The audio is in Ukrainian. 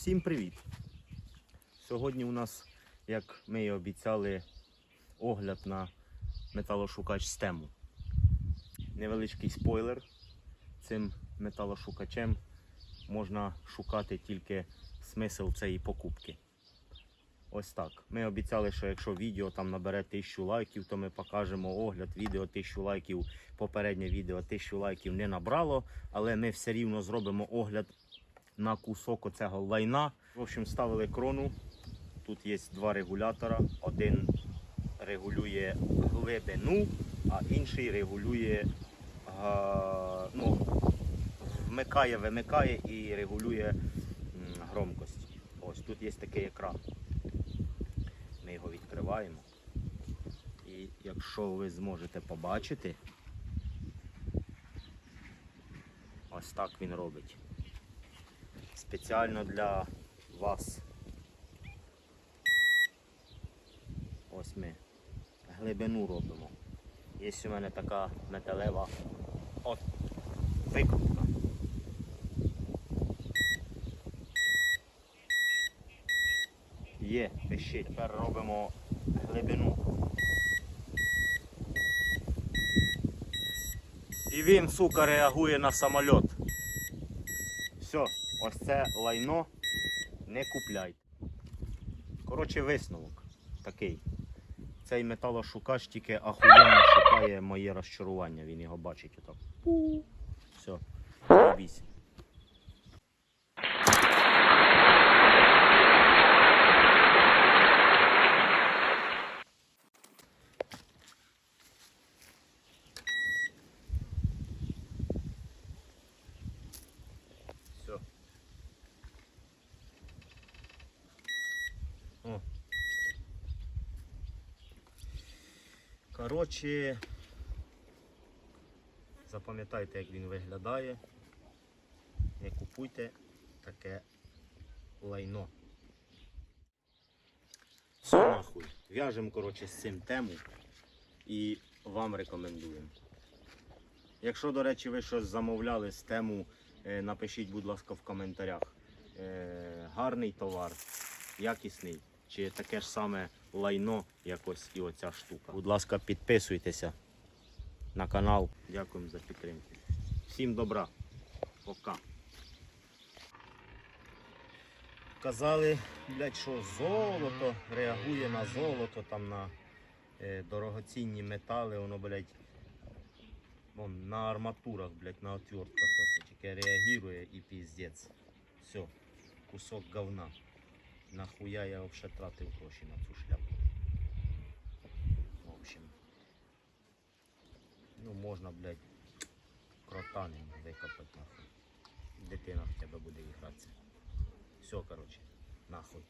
Всім привіт! Сьогодні у нас, як ми і обіцяли, огляд на металошукач стему. Невеличкий спойлер. Цим металошукачем можна шукати тільки смисл цієї покупки. Ось так. Ми обіцяли, що якщо відео там набере 1000 лайків, то ми покажемо огляд відео 1000 лайків. Попереднє відео 1000 лайків не набрало, але ми все рівно зробимо огляд на кусок оцього лайна. В общем, ставили крону. Тут є два регулятора. Один регулює глибину, а інший регулює ну, вмикає, вимикає і регулює громкость. Ось тут є такий екран. Ми його відкриваємо. І якщо ви зможете побачити, ось так він робить. Спеціально для вас. Ось ми глибину робимо. Є у мене така металева от викрутка. Є, пишіть. Тепер робимо глибину. І він, сука, реагує на самольот. Все, ось це лайно не купляйте. Коротше, висновок такий. Цей металошукач тільки ахуєнно шукає моє розчарування. Він його бачить отак. Все, заєбісь. Все. О. Коротше, запам'ятайте, як він виглядає. Не купуйте таке лайно. Все нахуй. В'яжемо, коротше, з цим тему і вам рекомендуємо. Якщо, до речі, ви щось замовляли з тему, е, напишіть, будь ласка, в коментарях. Е, Гарний товар, якісний, чи таке ж саме лайно, якось і оця штука. Будь ласка, підписуйтеся на канал. Дякуємо за підтримку. Всім добра. Пока. Казали, блядь, що золото реагує на золото, там на е, дорогоцінні метали, воно, блядь, вон, на арматурах, блядь, на отвертках тільки реагує і піздець. Все, кусок говна. Нахуя я вообще тратив гроші на цю шляпу. В общем. Ну можна, блядь, кротани викопати нахуй. Дитина в тебе буде гратися. Все, короче, нахуй.